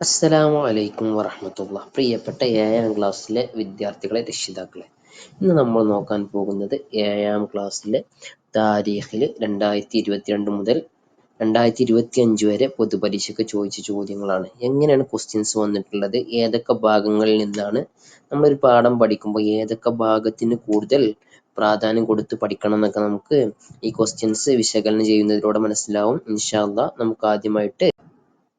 അസ്സലാമു അലൈക്കും വറഹമത്തുള്ള പ്രിയപ്പെട്ട ഏഴാം ക്ലാസ്സിലെ വിദ്യാർത്ഥികളെ രക്ഷിതാക്കളെ ഇന്ന് നമ്മൾ നോക്കാൻ പോകുന്നത് ഏഴാം ക്ലാസ്സിലെ താരീഖിൽ രണ്ടായിരത്തി ഇരുപത്തിരണ്ട് മുതൽ രണ്ടായിരത്തി ഇരുപത്തി അഞ്ച് വരെ പൊതുപരീക്ഷയ്ക്ക് ചോദിച്ച ചോദ്യങ്ങളാണ്. എങ്ങനെയാണ് ക്വസ്റ്റ്യൻസ് വന്നിട്ടുള്ളത്? ഏതൊക്കെ ഭാഗങ്ങളിൽ നിന്നാണ് നമ്മളൊരു പാഠം പഠിക്കുമ്പോൾ ഏതൊക്കെ ഭാഗത്തിന് കൂടുതൽ പ്രാധാന്യം കൊടുത്ത് പഠിക്കണം എന്നൊക്കെ നമുക്ക് ഈ ക്വസ്റ്റ്യൻസ് വിശകലനം ചെയ്യുന്നതിലൂടെ മനസ്സിലാവും. ഇൻഷാ അള്ളാ നമുക്ക് ആദ്യമായിട്ട്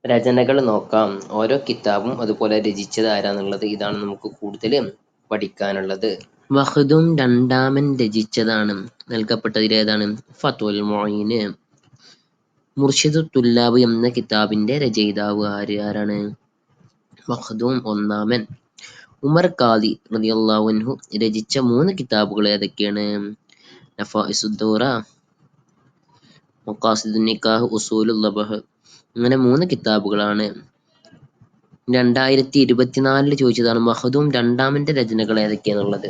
രചനകൾ നോക്കാം. ഓരോ കിതാബും അതുപോലെ രചിച്ചത് ആരാന്നുള്ളത് ഇതാണ് നമുക്ക് കൂടുതൽ പഠിക്കാനുള്ളത്. വഹദും രണ്ടാമൻ രചിച്ചതാണ്. നൽകപ്പെട്ടതിൽ ഏതാണ്? ഫത്തുൽ മൊയിന് മുർഷിദ് തുല്ലാബ് എന്ന കിതാബിന്റെ രചയിതാവ് ആര്? ആരാണ്? വഹദും ഒന്നാമൻ. ഉമർ ഖാദി റളിയല്ലാഹു അൻഹു രചിച്ച മൂന്ന് കിതാബുകൾ ഏതൊക്കെയാണ്? നഫായിസുദ്ദൗറ മഖാസിദുൻ നിക്കാഹ് ഉസൂലുൽ ലബഹ്. അങ്ങനെ മൂന്ന് കിതാബുകളാണ്. രണ്ടായിരത്തി ഇരുപത്തിനാലിൽ ചോദിച്ചതാണ് മഹദൂം രണ്ടാമന്റെ രചനകൾ ഏതൊക്കെയാന്നുള്ളത്?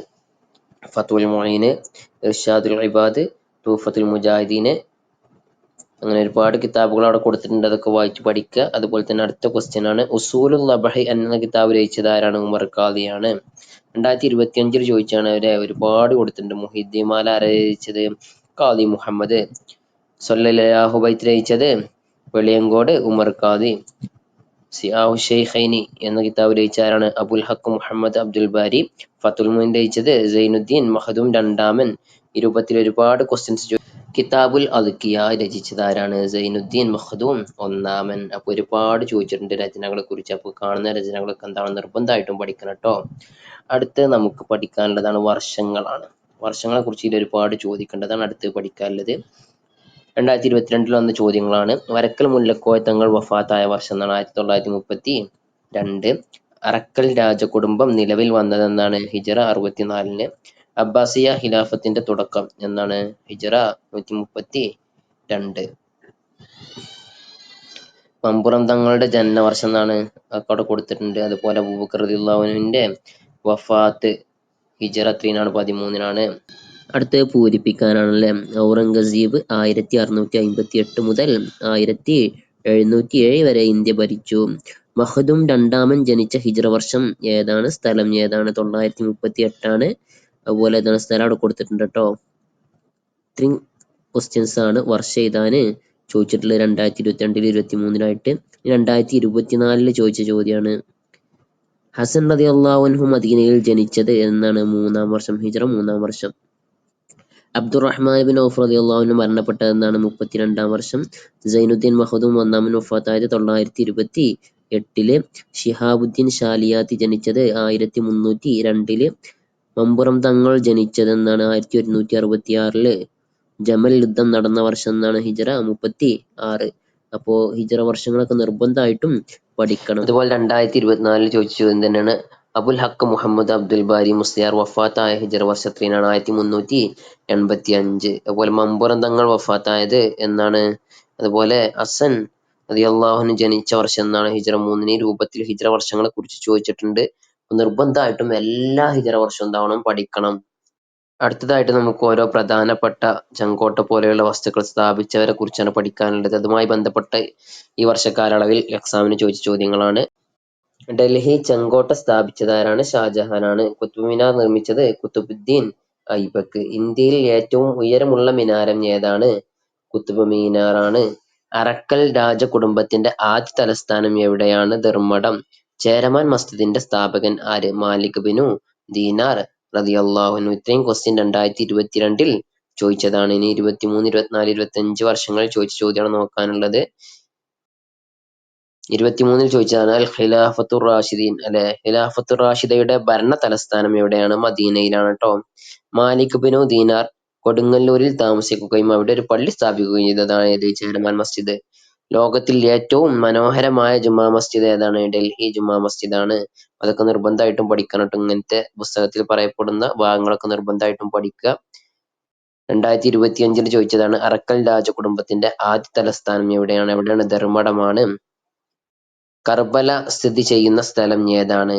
ഫത്തുൽ മൊയ്ന് ഇർഷാദുൽ ഇബാദ് തൂഫത്തുൽ മുജാഹിദീന് അങ്ങനെ ഒരുപാട് കിതാബുകൾ അവിടെ കൊടുത്തിട്ടുണ്ട് അതൊക്കെ വായിച്ച് പഠിക്കുക. അതുപോലെ തന്നെ അടുത്ത ക്വസ്റ്റ്യൻ ആണ് ഉസൂലുൽ ലബഹി എന്ന കിതാബ് രചിച്ചത് ആരാണ്? ഉമർ ഖാദിയാണ്. രണ്ടായിരത്തി ഇരുപത്തി അഞ്ചിൽ ചോദിച്ചാണ് അവരെ ഒരുപാട് കൊടുത്തിട്ടുണ്ട്. മുഹിദ്ദീമാല ആരാ രചിച്ചത്? ഖാദി മുഹമ്മദ്. സൊല്ലാഹുബൈത്ത് രചിച്ചത് വെളിയങ്കോട് ഉമർ ഖാദി സിയാഹു എന്ന കിതാബ് രചിച്ചാരാണ് അബുൽ ഹക്ക് മുഹമ്മദ് അബ്ദുൽ ബാരി. ഫത്തുൽ മുൻ രചിച്ചത് സൈനുദ്ദീൻ മഹദും രണ്ടാമൻ. ഈ രൂപത്തിൽ ഒരുപാട് ക്വസ്റ്റ്യൻസ് കിതാബുൽ അദ്ക്കിയ രചിച്ചത് ആരാണ് സൈനുദ്ദീൻ മഹദൂം ഒന്നാമൻ. അപ്പൊ ഒരുപാട് ചോദിച്ചിട്ടുണ്ട് രചനകളെ കുറിച്ച്. അപ്പോൾ കാണുന്ന രചനകളൊക്കെ എന്താണ്? നിർബന്ധമായിട്ടും പഠിക്കണം കേട്ടോ അടുത്ത് നമുക്ക് പഠിക്കാനുള്ളതാണ് വർഷങ്ങളാണ്. വർഷങ്ങളെ കുറിച്ച് ഇതിൽ ഒരുപാട് ചോദിക്കേണ്ടതാണ് അടുത്ത് പഠിക്കാനുള്ളത്. രണ്ടായിരത്തി ഇരുപത്തിരണ്ടിൽ വന്ന ചോദ്യങ്ങളാണ്. വരക്കൽ മുല്ലക്കോയ തങ്ങൾ വഫാത്തായ വർഷം എന്നാണ് ആയിരത്തി തൊള്ളായിരത്തി മുപ്പത്തി രണ്ട് അറക്കൽ രാജകുടുംബം നിലവിൽ വന്നതെന്നാണ് ഹിജറ അറുപത്തിനാലിന്. അബ്ബാസിയ ഖിലാഫത്തിന്റെ തുടക്കം എന്നാണ് ഹിജറ നൂറ്റി മുപ്പത്തി രണ്ട് മമ്പുറം തങ്ങളുടെ ജനന ജനനവർഷം എന്നാണ് അവിടെ കൊടുത്തിട്ടുണ്ട്. അതുപോലെ അബൂബക്കർ റളിയല്ലാഹുവിന്റെ വഫാത്ത് ഹിജറ ത്രീനാണ് പതിമൂന്നിനാണ്. അടുത്ത് പൂരിപ്പിക്കാനാണല്ലേ? ഔറംഗസീബ് ആയിരത്തി അറുന്നൂറ്റി അമ്പത്തി എട്ട് മുതൽ ആയിരത്തി എഴുന്നൂറ്റി ഏഴ് വരെ ഇന്ത്യ ഭരിച്ചു. മഹദും രണ്ടാമൻ ജനിച്ച ഹിജ്റ വർഷം ഏതാണ്? സ്ഥലം ഏതാണ്? തൊള്ളായിരത്തി മുപ്പത്തി എട്ടാണ് അതുപോലെ ഏതാണ്? സ്ഥലം അവിടെ കൊടുത്തിട്ടുണ്ട് കേട്ടോ. ഇത്രയും ക്വസ്റ്റ്യൻസ് ആണ് വർഷം ഏതാണ് ചോദിച്ചിട്ടുള്ളത് രണ്ടായിരത്തി ഇരുപത്തി രണ്ടിൽ ഇരുപത്തി മൂന്നിലായിട്ട് രണ്ടായിരത്തി ഇരുപത്തിനാലിൽ ചോദിച്ച ചോദ്യമാണ് ഹസൻ റതി അള്ളാഹുൻഹു മദീനയിൽ ജനിച്ചത് എന്നാണ് മൂന്നാം വർഷം ഹിജ്റ മൂന്നാം വർഷം. അബ്ദുറഹ്മാൻ ഔഫ് റളിയല്ലാഹു മരണപ്പെട്ടതെന്നാണ് മുപ്പത്തിരണ്ടാം വർഷം. സൈനുദ്ദീൻ മഹദൂം ഒന്നാമൻ വഫാത്തായത് തൊള്ളായിരത്തി ഇരുപത്തി എട്ടിൽ ഷിഹാബുദ്ദീൻ ഷാലിയാത്തി ജനിച്ചത് ആയിരത്തി മുന്നൂറ്റി രണ്ടിൽ മമ്പുറം തങ്ങൾ ജനിച്ചത് എന്നാണ് ആയിരത്തി ഒരുന്നൂറ്റി അറുപത്തി ആറിൽ ജമൽ യുദ്ധം നടന്ന വർഷം എന്നാണ് ഹിജറ മുപ്പത്തി ആറ് അപ്പോ ഹിജറ വർഷങ്ങളൊക്കെ നിർബന്ധമായിട്ടും പഠിക്കണം. അതുപോലെ രണ്ടായിരത്തി ഇരുപത്തിനാലിൽ ചോദിച്ച ചോദ്യം തന്നെയാണ് അബുൽ ഹക്ക് മുഹമ്മദ് അബ്ദുൽ ബാരി മുസ്ലിയാർ വഫാത്തായ ഹിജർ വർഷത്തിലാണ് ആയിരത്തി മുന്നൂറ്റി എൺപത്തി അഞ്ച് അതുപോലെ മമ്പുറം തങ്ങൾ വഫാത്തായത് എന്നാണ്. അതുപോലെ ഹസൻ റളിയല്ലാഹുവിന് ജനിച്ച വർഷം എന്നാണ് ഹിജറ മൂന്നിന് രൂപത്തിൽ ഹിജറ വർഷങ്ങളെ കുറിച്ച് ചോദിച്ചിട്ടുണ്ട് നിർബന്ധമായിട്ടും എല്ലാ ഹിജറ വർഷവും എന്താവണം പഠിക്കണം. അടുത്തതായിട്ട് നമുക്ക് ഓരോ പ്രധാനപ്പെട്ട ചെങ്കോട്ട പോലെയുള്ള വസ്തുക്കൾ സ്ഥാപിച്ചവരെ കുറിച്ചാണ് പഠിക്കാനുള്ളത്. അതുമായി ബന്ധപ്പെട്ട ഈ വർഷക്കാലയളവിൽ എക്സാമിന് ചോദിച്ച ചോദ്യങ്ങളാണ്. ഡൽഹി ചെങ്കോട്ട സ്ഥാപിച്ചതാരാണ് ഷാജഹാനാണ്? കുത്തുബ് മിനാർ നിർമ്മിച്ചത് കുത്തുബുദ്ദീൻ ഐബക്ക് ഇന്ത്യയിൽ ഏറ്റവും ഉയരമുള്ള മിനാരം ഏതാണ്? കുത്തുബ് ആണ്. അറക്കൽ രാജകുടുംബത്തിന്റെ ആദ്യ തലസ്ഥാനം എവിടെയാണ്? ധർമ്മടം. ചേരമാൻ മസ്ജിദിന്റെ സ്ഥാപകൻ ആര്? മാലിക് ബിനു ദീനാർ റളിയല്ലാഹുനു ഇത്രയും ക്വസ്റ്റ്യൻ രണ്ടായിരത്തി ഇരുപത്തിരണ്ടിൽ ചോദിച്ചതാണ്. ഇനി ഇരുപത്തിമൂന്ന് ഇരുപത്തിനാല് ഇരുപത്തി അഞ്ച് വർഷങ്ങളിൽ ചോദിച്ച ചോദ്യമാണ് നോക്കാനുള്ളത്. ഇരുപത്തിമൂന്നിൽ ചോദിച്ചതാണ് അൽ ഖിലാഫത്തുർ റാഷിദീൻ. അല്ലെ? ഖിലാഫത്തുർ റാഷിദയുടെ ഭരണ തലസ്ഥാനം എവിടെയാണ്? മദീനയിലാണ് കേട്ടോ മാലിക് ബിനു ദീനാർ കൊടുങ്ങല്ലൂരിൽ താമസിക്കുകയും അവിടെ ഒരു പള്ളി സ്ഥാപിക്കുകയും ചെയ്തതാണ് ഏത് ചേരമാൻ മസ്ജിദ്. ലോകത്തിൽ ഏറ്റവും മനോഹരമായ ജുമാ മസ്ജിദ് ഏതാണ്? ഡൽഹി ജുമാ മസ്ജിദ് ആണ് അതൊക്കെ നിർബന്ധമായിട്ടും പഠിക്കണം കേട്ടോ ഇങ്ങനത്തെ പുസ്തകത്തിൽ പറയപ്പെടുന്ന ഭാഗങ്ങളൊക്കെ നിർബന്ധമായിട്ടും പഠിക്കുക. രണ്ടായിരത്തി ഇരുപത്തി അഞ്ചിൽ ചോദിച്ചതാണ് അറക്കൽ രാജകുടുംബത്തിന്റെ ആദ്യ തലസ്ഥാനം എവിടെയാണ്? എവിടെയാണ് ധർമ്മടമാണ്. കർബല സ്ഥിതി ചെയ്യുന്ന സ്ഥലം ഏതാണ്?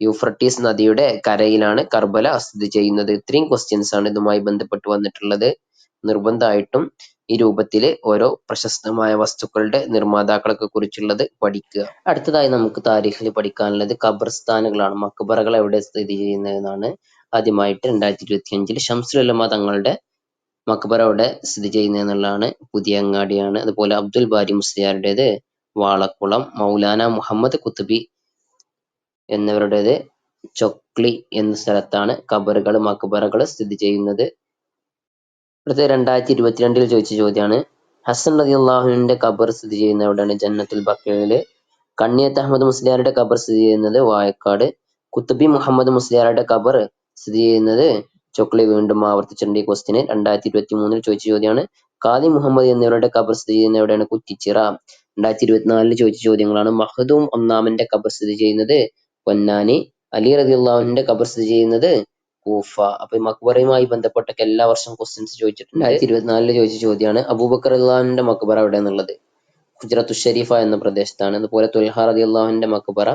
യൂഫ്രട്ടീസ് നദിയുടെ കരയിലാണ് കർബല സ്ഥിതി ചെയ്യുന്നത്. ഇത്രയും ക്വസ്റ്റ്യൻസ് ആണ് ഇതുമായി ബന്ധപ്പെട്ട് വന്നിട്ടുള്ളത്. നിർബന്ധമായിട്ടും ഈ രൂപത്തിൽ ഓരോ പ്രശസ്തമായ വസ്തുക്കളുടെ നിർമ്മാതാക്കളൊക്കെ കുറിച്ചുള്ളത് പഠിക്കുക. അടുത്തതായി നമുക്ക് താരീഖിൽ പഠിക്കാനുള്ളത് ഖബർസ്ഥാനുകളാണ്. മക്ബറകൾ എവിടെ സ്ഥിതി ചെയ്യുന്നതെന്നാണ് ആദ്യമായിട്ട് രണ്ടായിരത്തി ഇരുപത്തി അഞ്ചിൽ ഷംസുൽ ഉലമ തങ്ങളുടെ മക്ബറ സ്ഥിതി ചെയ്യുന്നത് എന്നുള്ളതാണ് പുതിയ അങ്ങാടിയാണ്. അതുപോലെ അബ്ദുൽ ബാരി മുസ്ലിയാരുടേത് വാളക്കുളം മൗലാന മുഹമ്മദ് കുത്തുബി എന്നിവരുടേത് ചൊക്ലി എന്ന സ്ഥലത്താണ് ഖബറുകൾ മക്ബറകൾ സ്ഥിതി ചെയ്യുന്നത്. അടുത്ത രണ്ടായിരത്തി ഇരുപത്തിരണ്ടിൽ ചോദിച്ച ചോദ്യമാണ് ഹസൻ റതി അള്ളാഹുവിന്റെ ഖബർ സ്ഥിതി ചെയ്യുന്ന എവിടെയാണ്? ജന്നത്തുൽ ബക്കയിൽ. കണ്ണിയത്ത് അഹമ്മദ് മുസ്ലിയാരുടെ ഖബർ സ്ഥിതി ചെയ്യുന്നത് വായക്കാട്. കുത്തുബി മുഹമ്മദ് മുസ്ലിയാരുടെ ഖബർ സ്ഥിതി ചെയ്യുന്നത് ചൊക്ലി വീണ്ടും ആവർത്തിച്ചിട്ടുണ്ട് ഈ ക്വസ്റ്റിന്. രണ്ടായിരത്തി ഇരുപത്തി മൂന്നിൽ ചോദിച്ച ചോദ്യമാണ് ഖാദി മുഹമ്മദ് എന്നിവരുടെ ഖബർ സ്ഥിതി ചെയ്യുന്ന എവിടെയാണ്? കുറ്റിച്ചിറ. രണ്ടായിരത്തി ഇരുപത്തിനാലിൽ ചോദിച്ച ചോദ്യങ്ങളാണ്. മഹദൂം ഒന്നാമന്റെ ഖബർ സ്ഥിതി ചെയ്യുന്നത് പൊന്നാനി അലി റതി അള്ളാഹുവിന്റെ ഖബർ സ്ഥിതി ചെയ്യുന്നത് കൂഫ. അപ്പൊ ഈ മക്ബറയുമായി ബന്ധപ്പെട്ടൊക്കെ എല്ലാ വർഷവും ക്വസ്റ്റ്യൻസ് ചോദിച്ചിട്ടുണ്ട്. രണ്ടായിരത്തി ഇരുപത്തിനാലിൽ ചോദിച്ച ചോദ്യമാണ് അബൂബക്കർ അള്ളാഹുവിന്റെ മക്ബറ എവിടെ എന്നുള്ളത് ഗുജറത്തു ഷെരീഫ എന്ന പ്രദേശത്താണ്. അതുപോലെ തുൽഹ റതി അള്ളാഹുവിന്റെ മക്ബറ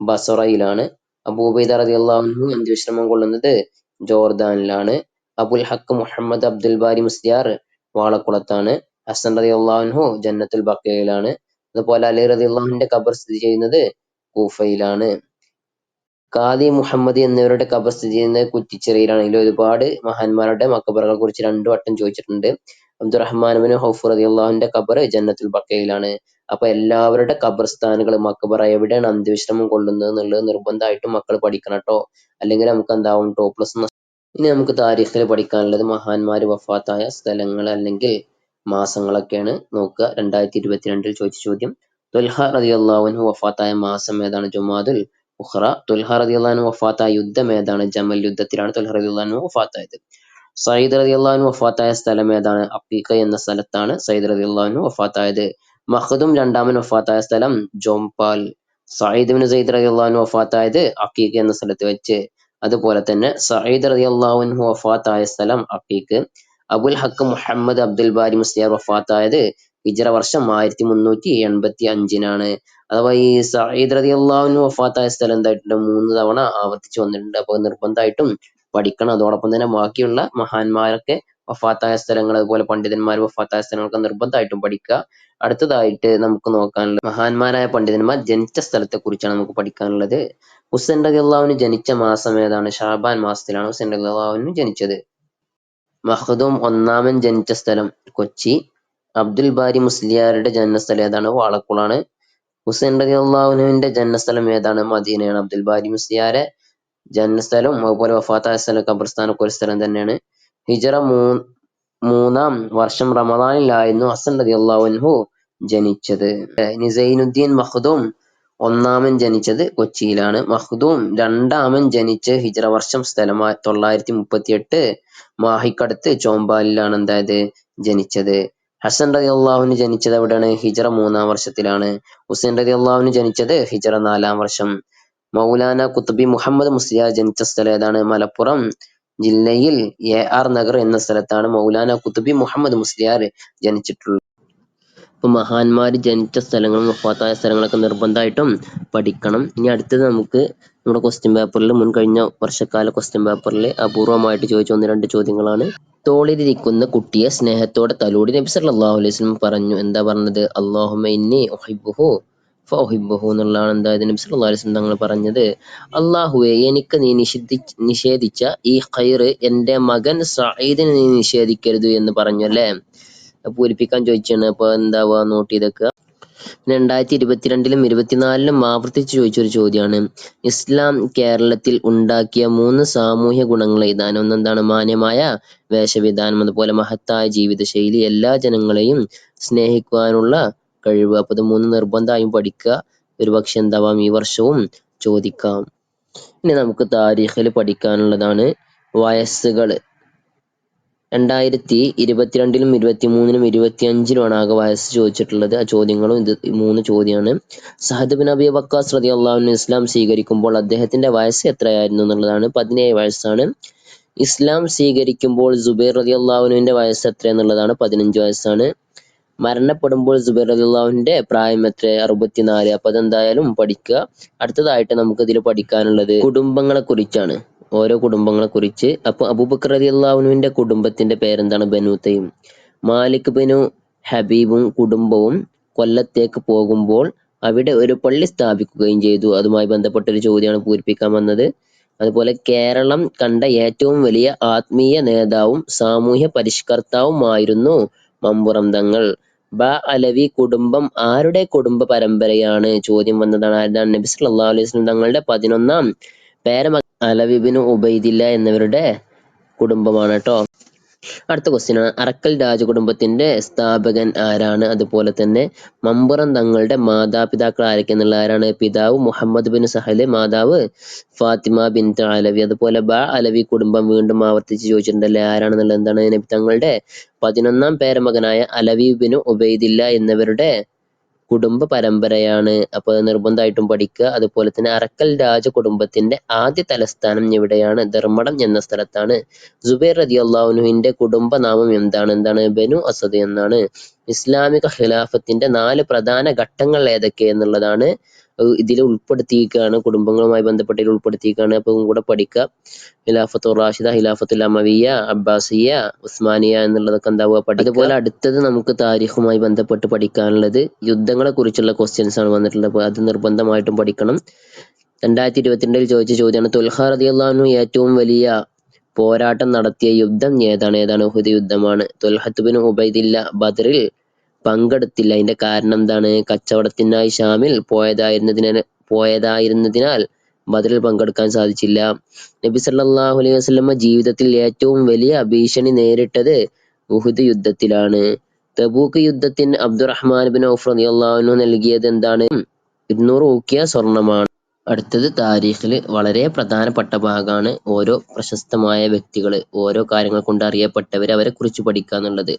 ബസറയിലാണ്. അബൂബൈദ റതി അള്ളാഹുനു അന്ത്യവിശ്രമം കൊള്ളുന്നത് ജോർദാനിലാണ്. അബുൽ ഹക്ക് മുഹമ്മദ് അബ്ദുൽ ബാരി മുസ്ലിയാർ വാളക്കുളത്താണ്. ഹസൻ റതി അള്ളാഹുനു ജന്നത്തുൽ ബക്കയിലാണ്. അതുപോലെ അലി റതി അള്ളാഹുവിന്റെ ഖബർ സ്ഥിതി ചെയ്യുന്നത് കൂഫയിലാണ്. ഖാദി മുഹമ്മദ് എന്നിവരുടെ ഖബർ സ്ഥിതി ചെയ്യുന്നത് കുറ്റിച്ചിറയിലാണ്. ഇതിൽ ഒരുപാട് മഹാന്മാരുടെ മക്കബറുകളെ കുറിച്ച് രണ്ടു വട്ടം ചോദിച്ചിട്ടുണ്ട്. അബ്ദുറഹ്മാൻ ബിൻ ഹൗഫ് റതി അള്ളാഹുവിന്റെ ഖബർ ജന്നത്തുൽ ബക്കയിലാണ്. അപ്പൊ എല്ലാവരുടെ ഖബർസ്ഥാനുകൾ മക്കബറ എവിടെയാണ് അന്ത്യവിശ്രമം കൊള്ളുന്നത് എന്നുള്ളത് നിർബന്ധമായിട്ടും മക്കൾ പഠിക്കണം കേട്ടോ അല്ലെങ്കിൽ നമുക്ക് എന്താവും ടോപ്ലസ് പ്ലസ് ഇനി നമുക്ക് താരീഖിൽ പഠിക്കാനുള്ളത് മഹാന്മാര് വഫാത്തായ സ്ഥലങ്ങൾ അല്ലെങ്കിൽ മാസങ്ങളൊക്കെയാണ് നോക്കുക. രണ്ടായിരത്തി ഇരുപത്തിരണ്ടിൽ ചോദിച്ച ചോദ്യം തുൽഹ റതി അൻഹു വഫാത്തായ മാസം ഏതാണ്? ജുമാദുൽ ഉഹ്റ തുൽഹ റതി അള്ളാഹു വഫാത്തായ യുദ്ധം ഏതാണ്? ജമൽ യുദ്ധത്തിലാണ് തുൽഹ റതി അള്ളാഹു വഫാത്തായത്. സയ്യിദ് റതി അള്ളാഹു വഫാത്തായ സ്ഥലം ഏതാണ്? അപ്പീക്ക എന്ന സ്ഥലത്താണ് സയ്യിദ് റതി അള്ളാഹു വഫാത്തായത്. മഹദും രണ്ടാമൻ വഫാത്തായ സ്ഥലം ജോംപാൽ. സയ്യിദ് ബിൻ സയ്യിദ് റതി അള്ളാഹു വഫാത്തായത് അക്കീക്ക എന്ന സ്ഥലത്ത് വെച്ച്. അതുപോലെ തന്നെ സയ്യിദ് റതി അള്ളാഹുൻഹു വഫാത്തായ സ്ഥലം അക്കീക്ക് അബുൽ ഹക്ക് മുഹമ്മദ് അബ്ദുൽ ബാരി മുസ്ലിയാർ വഫാത്തായത് ഹിജറ വർഷം ആയിരത്തി മുന്നൂറ്റി എൺപത്തി അഞ്ചിനാണ് അഥവാ ഈ സയ്യിദ് റതി അള്ളാഹുവിന് വഫാത്തായ സ്ഥലം എന്തായിട്ടുണ്ട്? മൂന്ന് തവണ ആവർത്തിച്ചു വന്നിട്ടുണ്ട്. അപ്പൊ നിർബന്ധമായിട്ടും പഠിക്കണം. അതോടൊപ്പം തന്നെ ബാക്കിയുള്ള മഹാന്മാരൊക്കെ വഫാത്തായ സ്ഥലങ്ങൾ അതുപോലെ പണ്ഡിതന്മാർ വഫാത്തായ സ്ഥലങ്ങളൊക്കെ നിർബന്ധമായിട്ടും പഠിക്കുക. അടുത്തതായിട്ട് നമുക്ക് നോക്കാനുള്ള മഹാന്മാരായ പണ്ഡിതന്മാർ ജനിച്ച സ്ഥലത്തെ കുറിച്ചാണ് നമുക്ക് പഠിക്കാനുള്ളത്. ഹുസൈൻ റതി അള്ളാഹുവിന് ജനിച്ച മാസം ഏതാണ്? ഷാബാൻ മാസത്തിലാണ് ഹുസൈൻ റതി അള്ളാഹുവിന് ജനിച്ചത്. മഹദൂം ഒന്നാമൻ ജനിച്ച സ്ഥലം കൊച്ചി. അബ്ദുൽ ബാരി മുസ്ലിയാരുടെ ജന്മസ്ഥലം ഏതാണ്? വാളക്കുളാണ്. ഹുസൈൻ റതി അള്ളാഹുനുവിന്റെ ജന്മസ്ഥലം ഏതാണ്? മദീനയാണ്. അബ്ദുൽ ബാരി മുസ്ലിയാരെ ജന്മസ്ഥലവും അതുപോലെ വഫാത്തായ സ്ഥലം ഖബർസ്ഥാനൊക്കെ ഒരു സ്ഥലം തന്നെയാണ്. ഹിജറ മൂ മൂന്നാം വർഷം റമദാനിലായിരുന്നു ഹസൻ റതി അള്ളാഹുൻഹു ജനിച്ചത്. നിസൈനുദ്ദീൻ സൈനുദ്ദീൻ മഖ്ദൂം ഒന്നാമൻ ജനിച്ചത് കൊച്ചിയിലാണ്. മഖ്ദൂം രണ്ടാമൻ ജനിച്ച് ഹിജ്‌റ വർഷം സ്ഥലം തൊള്ളായിരത്തി മുപ്പത്തി എട്ട് മാഹിക്കടുത്ത് ചോമ്പാലിലാണ് എന്തായത്? ജനിച്ചത്. ഹസൻ റതി അള്ളാഹുവിന് ജനിച്ചത് എവിടെയാണ്? ഹിജ്‌റ മൂന്നാം വർഷത്തിലാണ്. ഹുസൈൻ റതി അള്ളാഹുവിന് ജനിച്ചത് ഹിജ്‌റ നാലാം വർഷം. മൗലാന കുത്തുബി മുഹമ്മദ് മുസ്ലിയാർ ജനിച്ച സ്ഥലം ഏതാണ്? മലപ്പുറം ജില്ലയിൽ എ ആർ നഗർ എന്ന സ്ഥലത്താണ് മൗലാന കുത്തുബി മുഹമ്മദ് മുസ്ലിയാർ ജനിച്ചിട്ടുള്ളത്. അപ്പൊ മഹാന്മാർ ജനിച്ച സ്ഥലങ്ങളും വഫാത്തായ സ്ഥലങ്ങളൊക്കെ നിർബന്ധമായിട്ടും പഠിക്കണം. ഇനി അടുത്തത് നമുക്ക് നമ്മുടെ ക്വസ്റ്റ്യൻ പേപ്പറിൽ മുൻ കഴിഞ്ഞ വർഷക്കാല ക്വസ്റ്റ്യൻ പേപ്പറിൽ അപൂർവമായിട്ട് ചോദിച്ച ഒന്ന് രണ്ട് ചോദ്യങ്ങളാണ്. തോളിലിരിക്കുന്ന കുട്ടിയെ സ്നേഹത്തോടെ തലോടി നബി സല്ലല്ലാഹു അലൈഹി വസല്ലം പറഞ്ഞു. എന്താ പറഞ്ഞത്? അല്ലാഹുമ്മ ഇന്നി ഉഹിബ്ബുഹു ഫഉഹിബ്ബുഹു എന്നുള്ളതാണ് എന്താ നബി സല്ലല്ലാഹു അലൈഹി വസല്ലം തങ്ങൾ പറഞ്ഞത്. അള്ളാഹുവെ എനിക്ക് നീ നിഷിദ്ധി നിഷേധിച്ച ഈ ഖൈറ് എന്റെ മകൻ സഈദിന് നീ നിഷേധിക്കരുത് എന്ന് പറഞ്ഞു അല്ലേ? പൂരിപ്പിക്കാൻ ചോദിച്ചാണ്. അപ്പൊ എന്താവുക നോട്ട് ചെയ്തേക്കുക രണ്ടായിരത്തി ഇരുപത്തിരണ്ടിലും ഇരുപത്തിനാലിലും ആവർത്തിച്ച് ചോദിച്ചൊരു ചോദ്യമാണ് ഇസ്ലാം കേരളത്തിൽ ഉണ്ടാക്കിയ മൂന്ന് സാമൂഹ്യ ഗുണങ്ങൾ എഴുതാൻ ഒന്നെന്താണ്? മാന്യമായ വേഷവിധാനം അതുപോലെ മഹത്തായ ജീവിതശൈലി എല്ലാ ജനങ്ങളെയും സ്നേഹിക്കുവാനുള്ള കഴിവ്. അപ്പൊ ഇത് മൂന്ന് നിർബന്ധമായും പഠിക്കുക ഒരു പക്ഷെ എന്താവാം? ഈ വർഷവും ചോദിക്കാം. ഇനി നമുക്ക് താരീഖിൽ പഠിക്കാനുള്ളതാണ് വയസ്സുകൾ രണ്ടായിരത്തി ഇരുപത്തിരണ്ടിലും ഇരുപത്തി മൂന്നിലും ഇരുപത്തി അഞ്ചിലുമാണ് ആകെ വയസ്സ് ചോദിച്ചിട്ടുള്ളത്. ആ ചോദ്യങ്ങളും ഇത് മൂന്ന് ചോദ്യമാണ്. സഹദ് ബിൻ അബി വക്കാസ് റതി അള്ളാഹുവിന് ഇസ്ലാം സ്വീകരിക്കുമ്പോൾ അദ്ദേഹത്തിന്റെ വയസ്സ് എത്രയായിരുന്നു എന്നുള്ളതാണ് പതിനേഴ് വയസ്സാണ്. ഇസ്ലാം സ്വീകരിക്കുമ്പോൾ സുബൈർ റതി അള്ളാഹുനുവിന്റെ വയസ്സ് എത്ര എന്നുള്ളതാണ് പതിനഞ്ച് വയസ്സാണ്. മരണപ്പെടുമ്പോൾ അള്ളാഹുവിന്റെ പ്രായം എത്ര അറുപത്തിനാല്. അപ്പൊ അതെന്തായാലും പഠിക്കുക. അടുത്തതായിട്ട് നമുക്ക് ഇതിൽ പഠിക്കാനുള്ളത് കുടുംബങ്ങളെ കുറിച്ചാണ് ഓരോ കുടുംബങ്ങളെ കുറിച്ച് അപ്പൊ അബൂബക്കർ അലി അള്ളാഹുവിന്റെ കുടുംബത്തിന്റെ പേരെന്താണ് ബനൂത്തയും മാലിക് ബിനു ഹബീബും കുടുംബവും കൊല്ലത്തേക്ക് പോകുമ്പോൾ അവിടെ ഒരു പള്ളി സ്ഥാപിക്കുകയും ചെയ്തു. അതുമായി ബന്ധപ്പെട്ട ഒരു ചോദ്യമാണ് പൂരിപ്പിക്കാൻ വന്നത്. അതുപോലെ കേരളം കണ്ട ഏറ്റവും വലിയ ആത്മീയ നേതാവും സാമൂഹ്യ പരിഷ്കർത്താവുമായിരുന്നു മമ്പുറം തങ്ങൾ ബ അലവി കുടുംബം ആരുടെ കുടുംബ പരമ്പരയാണ്? ചോദ്യം വന്നതാണ് ആരാണ് നബി സല്ലല്ലാഹു അലൈഹി വസല്ലം തങ്ങളുടെ പതിനൊന്നാം പേരമ അലവി ബിനു ഉബൈദില്ല എന്നിവരുടെ കുടുംബമാണ് ട്ടോ അടുത്ത question ആണ് അറക്കൽ രാജകുടുംബത്തിന്റെ സ്ഥാപകൻ ആരാണ്? അതുപോലെ തന്നെ മമ്പുറം തങ്ങളുടെ മാതാപിതാക്കൾ ആരൊക്കെ എന്നുള്ള ആരാണ്? പിതാവ് മുഹമ്മദ് ബിൻ സഹൽ മാതാവ് ഫാത്തിമ ബിൻ അലവി. അതുപോലെ ബ അലവി കുടുംബം വീണ്ടും ആവർത്തിച്ച് ചോദിച്ചിട്ടുണ്ടല്ലേ ആരാണെന്നുള്ള എന്താണ്? തങ്ങളുടെ പതിനൊന്നാം പേരമകനായ അലവി ബിൻ ഉബൈദില്ല എന്നിവരുടെ കുടുംബ പരമ്പരയാണ്. അപ്പൊ നിർബന്ധമായിട്ടും പഠിക്കുക. അതുപോലെ തന്നെ അറക്കൽ രാജകുടുംബത്തിന്റെ ആദ്യ തലസ്ഥാനം എവിടെയാണ്? ധർമ്മടം എന്ന സ്ഥലത്താണ്. സുബൈർ റതി അള്ളാഹുനുവിന്റെ കുടുംബനാമം എന്താണ്? എന്താണ്? ബനു അസദ് എന്നാണ്. ഇസ്ലാമിക ഖിലാഫത്തിന്റെ നാല് പ്രധാന ഘട്ടങ്ങൾ ഏതൊക്കെ എന്നുള്ളതാണ്. ഇതിൽ ഉൾപ്പെടുത്തിയിരിക്കുകയാണ് കുടുംബങ്ങളുമായി ബന്ധപ്പെട്ട് ഇതിൽ ഉൾപ്പെടുത്തിയിരിക്കുകയാണ്. അപ്പൊ കൂടെ പഠിക്കുക. ഖിലാഫത്ത് റാഷിദ ഖിലാഫത്തുൽ അമവിയ അബ്ബാസിയ ഉസ്മാനിയ എന്നുള്ളതൊക്കെ എന്താവുക പഠിക്കുക. അതുപോലെ അടുത്തത് നമുക്ക് താരിഖുമായി ബന്ധപ്പെട്ട് പഠിക്കാനുള്ളത് യുദ്ധങ്ങളെ കുറിച്ചുള്ള ക്വസ്റ്റ്യൻസ് ആണ് വന്നിട്ടുള്ളത്. അപ്പൊ അത് നിർബന്ധമായിട്ടും പഠിക്കണം. രണ്ടായിരത്തി ഇരുപത്തിരണ്ടിൽ ചോദിച്ച ചോദ്യമാണ് തുൽഹ റളിയല്ലാഹു ഏറ്റവും വലിയ പോരാട്ടം നടത്തിയ യുദ്ധം ഏതാണ്? ഏതാണ്? ഉഹുദ് യുദ്ധമാണ്. തുൽഹത്തുബിൻ ഉബൈദില്ല ബദറിൽ പങ്കെടുത്തില്ല. അതിന്റെ കാരണം എന്താണ്? കച്ചവടത്തിനായി ഷാമിൽ പോയതായിരുന്നതിനാൽ പോയതായിരുന്നതിനാൽ ബദറിൽ പങ്കെടുക്കാൻ സാധിച്ചില്ല. നബി സല്ലല്ലാഹു അലൈഹി വസല്ലമ ജീവിതത്തിൽ ഏറ്റവും വലിയ ഭീഷണി നേരിട്ടത് ഉഹുദ് യുദ്ധത്തിലാണ്. തബൂക്ക് യുദ്ധത്തിന് അബ്ദുറഹ്മാൻ ബിൻ ഔഫ് റളിയല്ലാഹു അൻഹു നൽകിയത് എന്താണ്? ഇരുന്നൂറ് ഊക്കിയ സ്വർണമാണ്. അടുത്തത് താരീഖിൽ വളരെ പ്രധാനപ്പെട്ട ഭാഗമാണ് ഓരോ പ്രശസ്തമായ വ്യക്തികൾ ഓരോ കാര്യങ്ങൾ കൊണ്ട് അറിയപ്പെട്ടവർ അവരെക്കുറിച്ച് പഠിക്കുക എന്നുള്ളത്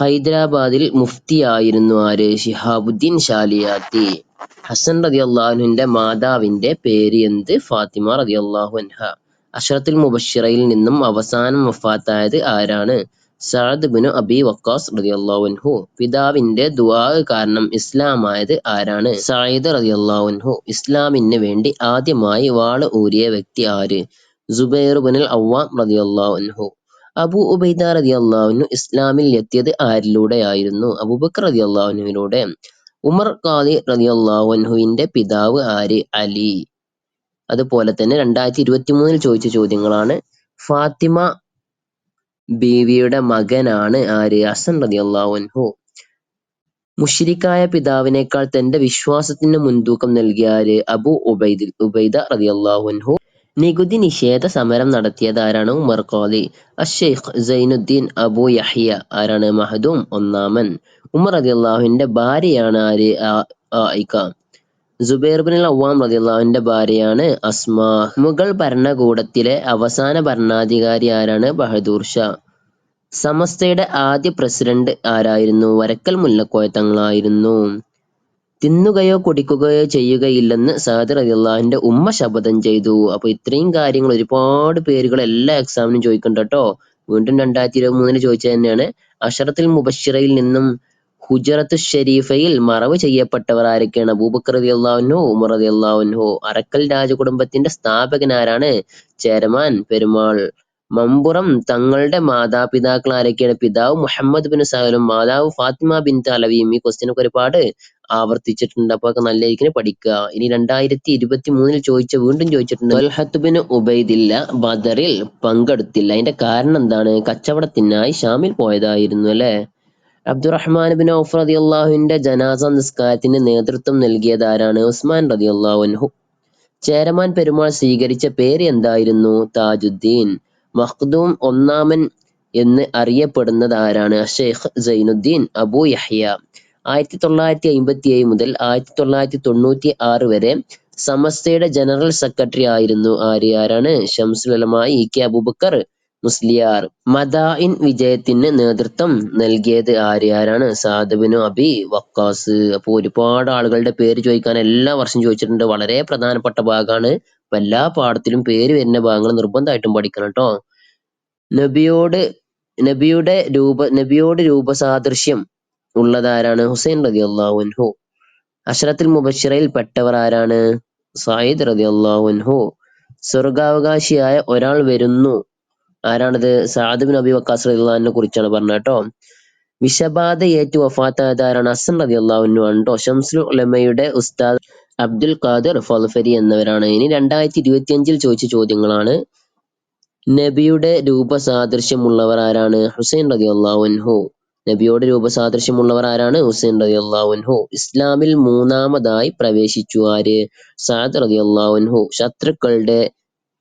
ഹൈദരാബാദിൽ മുഫ്തിയായിരുന്നു ആര്? ഷിഹാബുദ്ദീൻ ഷാലിയാത്തി. ഹസൻ റതി അള്ളാഹുവിന്റെ മാതാവിന്റെ പേര് എന്ത്? ഫാത്തിമ റതി അള്ളാഹു അൻഹ. അഷറത്തുൽ മുബഷിറയിൽ നിന്നും അവസാനം വഫാത്തായത് ആരാണ്? സഅദ് ബിനു അബി വക്കാസ് റളിയല്ലാഹു അൻഹു. പിതാവിന്റെ ദുആ കാരണം ഇസ്ലാമായത് ആരാണ്? സഈദ് റളിയല്ലാഹു അൻഹു. ഇസ്ലാമിന് വേണ്ടി ആദ്യമായി വാൾ ഊരിയ വ്യക്തി ആര്? സുബൈർ ബിനുൽ അവ്വാം റളിയല്ലാഹു അൻഹു. അബു ഉബൈദ റളിയല്ലാഹു അൻഹു ഇസ്ലാമിൽ എത്തിയത് ആരിലൂടെയായിരുന്നു? അബൂബക്കർ റളിയല്ലാഹു അൻഹുവിലൂടെ. ഉമർ ഖാദി അൻഹുവിന്റെ പിതാവ് ആര്? അലി. അതുപോലെ തന്നെ രണ്ടായിരത്തി ഇരുപത്തി മൂന്നിൽ ചോദിച്ച ചോദ്യങ്ങളാണ്. ഫാത്തിമ ബീവിയുടെ മകനാണ് ആര്? ഹസൻ റളിയല്ലാഹു അൻഹു. മുഷിരിക്കായ പിതാവിനേക്കാൾ തന്റെ വിശ്വാസത്തിന് മുൻതൂക്കം നൽകിയ ആര്? അബു ഉബൈദ് ഉബൈദ റളിയല്ലാഹു അൻഹു. നികുതി നിഷേധ സമരം നടത്തിയത് ആരാണ്? ഉമർ ഖാദി. അഷെയ്ഖ് സൈനുദ്ദീൻ അബു യഹ്യ ആരാണ്? മഹദൂം ഒന്നാമൻ. ഉമർ റളിയല്ലാഹുവിന്റെ ഭാര്യയാണ് ആര്? ആയിക്ക സുബൈർ ബിൻ അവ്വാം റളിയല്ലാഹുവിന്റെ ഭാര്യയാണ് അസ്മാ. മുഗൾ ഭരണകൂടത്തിലെ അവസാന ഭരണാധികാരി ആരാണ്? ബഹദൂർ ഷാ. സമസ്തയുടെ ആദ്യ പ്രസിഡന്റ് ആരായിരുന്നു? വരക്കൽ മുല്ലക്കോയ തങ്ങളായിരുന്നു. തിന്നുകയോ കുടിക്കുകയോ ചെയ്യുകയില്ലെന്ന് സഹദർ റളിയല്ലാഹുവിന്റെ ഉമ്മ ശപഥം ചെയ്തു. അപ്പൊ ഇത്രയും കാര്യങ്ങൾ ഒരുപാട് പേരുകൾ എല്ലാ എക്സാമിനും ചോദിക്കുന്നുണ്ട് കേട്ടോ. വീണ്ടും രണ്ടായിരത്തി ഇരുപത്തി മൂന്നിന് ചോദിച്ചത് തന്നെയാണ്. അഷറത്തിൽ മുബഷിറയിൽ നിന്നും ഹുജറത്ത് ഷെരീഫയിൽ മറവ് ചെയ്യപ്പെട്ടവർ ആരൊക്കെയാണ്? അബൂബക്കർ റളിയല്ലാഹു ഉമർ റളിയല്ലാഹു അറക്കൽ രാജകുടുംബത്തിന്റെ സ്ഥാപകൻ ആരാണ്? ചേരമാൻ പെരുമാൾ. മമ്പുറം തങ്ങളുടെ മാതാപിതാക്കൾ ആരൊക്കെയാണ്? പിതാവ് മുഹമ്മദ് ബിൻ സഹലും മാതാവ് ഫാത്തിമ ബിൻ തലവിയും ഈ ക്വസ്റ്റ്യനൊക്കെ ഒരുപാട് ആവർത്തിച്ചിട്ടുണ്ട്. അപ്പൊ ഒക്കെ നല്ല രീതിക്ക് പഠിക്കുക. ഇനി രണ്ടായിരത്തി ഇരുപത്തി മൂന്നിൽ ചോദിച്ച വീണ്ടും ചോദിച്ചിട്ടുണ്ട്. ത്വൽഹത്ത് ബിൻ ഉബൈദില്ല ബദറിൽ പങ്കെടുത്തില്ല. അതിന്റെ കാരണം എന്താണ്? കച്ചവടത്തിനായി ഷാമിൽ പോയതായിരുന്നു അല്ലെ? അബ്ദുറഹ്മാൻ ബിൻ ഔഫ് റതി അള്ളാഹുവിന്റെ ജനാസ നിസ്കാരത്തിന് നേതൃത്വം നൽകിയത് ആരാണ്? ഉസ്മാൻ റതി അള്ളാഹു ചേരമാൻ പെരുമാൾ സ്വീകരിച്ച പേര് എന്തായിരുന്നു? താജുദ്ദീൻ. മഖ്ദൂം ഒന്നാമൻ എന്ന് അറിയപ്പെടുന്നത് ആരാണ്? ഷെയ്ഖ് സൈനുദ്ദീൻ അബു യഹ്യ. ആയിരത്തി തൊള്ളായിരത്തി അമ്പത്തി ഏഴ് മുതൽ ആയിരത്തി തൊള്ളായിരത്തി തൊണ്ണൂറ്റി ആറ് വരെ സമസ്തയുടെ ജനറൽ സെക്രട്ടറി ആയിരുന്നു ആര്? ആരാണ്? Shamsul Ulama E K Abubakar Musliyar. മദായിൻ വിജയത്തിന് നേതൃത്വം നൽകിയത് ആര്? ആരാണ്? സാദബിനു അബി വക്കാസ്. അപ്പോൾ ഒരുപാട് ആളുകളുടെ പേര് ചോദിക്കാൻ എല്ലാ വർഷം ചോദിച്ചിട്ടുണ്ട്. വളരെ പ്രധാനപ്പെട്ട ഭാഗമാണ് അപ്പൊ എല്ലാ പാഠത്തിലും പേര് വരുന്ന ഭാഗങ്ങൾ നിർബന്ധമായിട്ടും പഠിക്കണം കേട്ടോ നബിയോട് നബിയുടെ രൂപ നബിയോട് രൂപസാദൃശ്യം ഉള്ളതാരാണ് ഹുസൈൻ റതി അള്ളാഹുൻഹു അഷറത്തിൽ മുബഷിറയിൽ പെട്ടവർ ആരാണ്? സായിദ് റതി അള്ളാഹുൻഹു സ്വർഗാവകാശിയായ ഒരാൾ വരുന്നു. ആരാണത്? സഅദ് നബി വക്കാസ് റളിയല്ലാഹുവിനെ കുറിച്ചാണ് പറഞ്ഞത് കേട്ടോ വിഷബാധയേറ്റ് വഫാത്തായത് ആരാണ്? റതി അൻഹു ആണ് കേട്ടോ ഷംസുൽ ഉലമയുടെ ഉസ്താദ് അബ്ദുൽ ഖാദിർ ഫൽഫരി എന്നിവരാണ്. ഇനി രണ്ടായിരത്തി ഇരുപത്തിയഞ്ചിൽ ചോദിച്ച ചോദ്യങ്ങളാണ്. നബിയുടെ രൂപസാദൃശ്യമുള്ളവർ ആരാണ്? ഹുസൈൻ റളിയല്ലാഹു അൻഹു. നബിയോട് രൂപസാദൃശ്യമുള്ളവർ ആരാണ്? ഹുസൈൻ റളിയല്ലാഹു അൻഹു. ഇസ്ലാമിൽ മൂന്നാമതായി പ്രവേശിച്ചു ആര്? സഅദ് റളിയല്ലാഹു അൻഹു. ശത്രുക്കളുടെ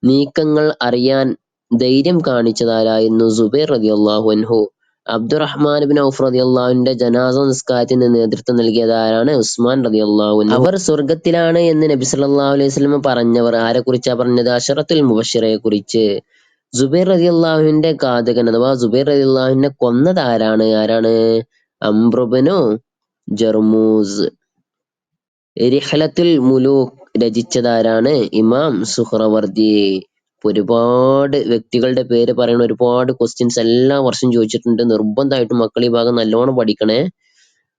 നീക്കങ്ങൾ അറിയാൻ ധൈര്യം കാണിച്ചതാരായിരുന്നു? സുബൈർ റളിയല്ലാഹു അൻഹു. അബ്ദുറഹ്മാൻ ബിൻ ഔഫ് റളിയല്ലാഹുവിന്റെ ജനാസ നിസ്കാരത്തിന് നേതൃത്വം നൽകിയത് ആരാണ്? ഉസ്മാൻ റളിയല്ലാഹു അള്ളാഹു അവർ സ്വർഗത്തിലാണ് എന്ന് നബി സല്ലല്ലാഹു അലൈഹി വസല്ലം പറഞ്ഞവർ ആരെ കുറിച്ചാ പറഞ്ഞത്? അഷറത്തുൽ മുബഷിറയെ കുറിച്ച് ജുബൈർ റതി അള്ളാഹുവിന്റെ കാതകൻ അഥവാ സുബൈർ റളിയല്ലാഹുവിനെ കൊന്നത് ആരാണ്? ആരാണ്? അംബ്രബനു ജർമൂസ്. റിഹ്ലത്തുൽ മുലൂക്ക് രചിച്ചതാരാണ് ഇമാം സുഹ്റവർദി. ഒരുപാട് വ്യക്തികളുടെ പേര് പറയുന്ന ഒരുപാട് ക്വസ്റ്റ്യൻസ് എല്ലാ വർഷം ചോദിച്ചിട്ടുണ്ട്. നിർബന്ധമായിട്ടും മക്കൾ ഈ ഭാഗം നല്ലോണം പഠിക്കണേ.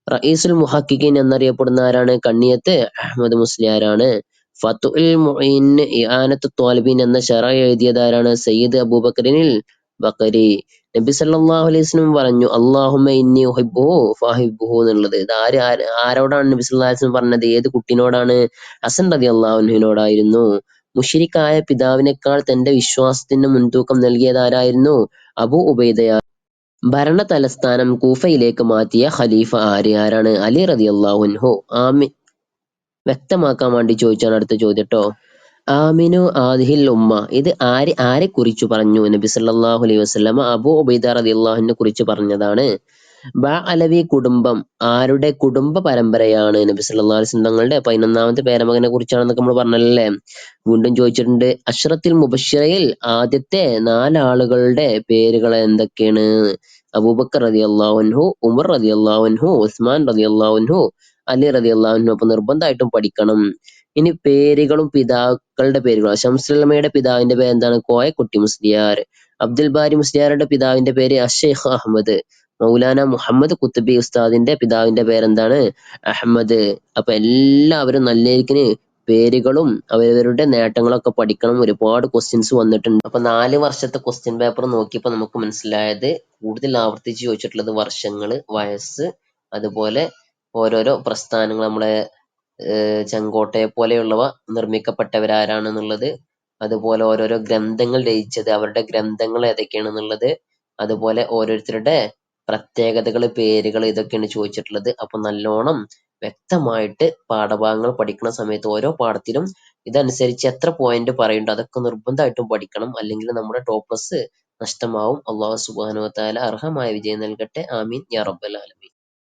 റഈസുൽ മുഹക്കിഖീൻ എന്നറിയപ്പെടുന്ന ആരാണ്? കണ്ണിയത്ത് അഹമ്മദ് മുസ്ലിയാരാണ് ഫത്തുൽ മുഈൻ ഇആനത്ത് ത്വാലിബീൻ എന്ന ഷെറ എഴുതിയത് ആരാണ്? സയ്യിദ് അബൂബക്കറിനിൽ ബക്കരി. നബി സല്ലല്ലാഹു അലൈഹി വസല്ലം പറഞ്ഞു അല്ലാഹുമ്മ ഇന്നി ഉഹിബ്ബുഹു ഫഹിബ്ബുഹു എന്നുള്ളത്. ഇത് ആര് ആരോടാണ് നബി സല്ലല്ലാഹു അലൈഹി വസല്ലം പറഞ്ഞത്? ഏത് കുട്ടിനോടാണ്? ഹസൻ റളിയല്ലാഹു അൻഹുവിനോടായിരുന്നു. മുഷിരിക്കായ പിതാവിനേക്കാൾ തന്റെ വിശ്വാസത്തിന് മുൻതൂക്കം നൽകിയതാരായിരുന്നു? അബു ഉബൈദയ. ഭരണ തലസ്ഥാനം കൂഫയിലേക്ക് മാറ്റിയ ഖലീഫ ആര്? ആരാണ്? അലി റളിയല്ലാഹു അൻഹു. ആമി വ്യക്തമാക്കാൻ വേണ്ടി ചോദിച്ചാണ് അടുത്ത ചോദ്യം ട്ടോ. ആമിനു ആദിഹിൽ ഉമ്മ. ഇത് ആര് ആരെ കുറിച്ച് പറഞ്ഞു? നബി സല്ലല്ലാഹു അലൈഹി വസല്ലമ അബൂ ഉബൈദ റളിയല്ലാഹുവിനെ കുറിച്ച് പറഞ്ഞതാണ്. ബ അലവി കുടുംബം ആരുടെ കുടുംബ പരമ്പരയാണ്? നബി സല്ലല്ലാഹു അലൈഹി വസല്ലം തങ്ങളുടെ പതിനൊന്നാമത്തെ പേരമകനെ കുറിച്ചാണെന്നൊക്കെ നമ്മൾ പറഞ്ഞല്ലേ? വീണ്ടും ചോദിച്ചിട്ടുണ്ട് അഷ്റത്തിൽ മുബശ്ശിറയിൽ ആദ്യത്തെ നാലാളുകളുടെ പേരുകൾ എന്തൊക്കെയാണ്? അബൂബക്കർ റളിയല്ലാഹു അൻഹു ഉമർ റളിയല്ലാഹു അൻഹു ഉസ്മാൻ റളിയല്ലാഹു അൻഹു അലി റളിയല്ലാഹു അൻഹു അപ്പൊ നിർബന്ധമായിട്ടും പഠിക്കണം. ഇനി പേരുകളും പിതാക്കളുടെ പേരുകളും ശംസുലമയുടെ പിതാവിന്റെ പേര് എന്താണ് കോയക്കുട്ടി മുസ്ലിയാർ. അബ്ദുൽ ബാരി മുസ്ലിയാരുടെ പിതാവിന്റെ പേര് അഷേഖ് അഹമ്മദ്. മൗലാന മുഹമ്മദ് കുത്തുബി ഉസ്താദിന്റെ പിതാവിന്റെ പേരെന്താണ്? അഹമ്മദ്. അപ്പൊ എല്ലാവരും നല്ല രീതിക്ക് പേരുകളും അവരവരുടെ നേട്ടങ്ങളൊക്കെ പഠിക്കണം. ഒരുപാട് ക്വസ്റ്റ്യൻസ് വന്നിട്ടുണ്ട്. അപ്പൊ നാല് വർഷത്തെ ക്വസ്റ്റ്യൻ പേപ്പർ നോക്കിയപ്പോ നമുക്ക് മനസ്സിലായത് കൂടുതൽ ആവർത്തിച്ച് ചോദിച്ചിട്ടുള്ളത് വർഷങ്ങൾ വയസ്സ് അതുപോലെ ഓരോരോ പ്രസ്ഥാനങ്ങൾ. നമ്മളെ ചെങ്കോട്ടയെ പോലെയുള്ളവ നിർമ്മിക്കപ്പെട്ടവരാരാണെന്നുള്ളത് അതുപോലെ ഓരോരോ ഗ്രന്ഥങ്ങൾ രചിച്ചത് അവരുടെ ഗ്രന്ഥങ്ങൾ ഏതൊക്കെയാണെന്നുള്ളത് അതുപോലെ ഓരോരുത്തരുടെ പ്രത്യേകതകൾ പേരുകൾ ഇതൊക്കെയാണ് ചോദിച്ചിട്ടുള്ളത്. അപ്പൊ നല്ലോണം വ്യക്തമായിട്ട് പാഠഭാഗങ്ങൾ പഠിക്കുന്ന സമയത്ത് ഓരോ പാഠത്തിലും ഇതനുസരിച്ച് എത്ര പോയിന്റ് പറയുന്നുണ്ട് അതൊക്കെ നിർബന്ധമായിട്ടും പഠിക്കണം. അല്ലെങ്കിൽ നമ്മുടെ ടോപ്പസ് നഷ്ടമാവും. അള്ളാഹു സുബ്ഹാനഹു വ തആല അർഹമായ വിജയം നൽകട്ടെ. ആമീൻ. യാ റബ്ബൽ ആലമീൻ.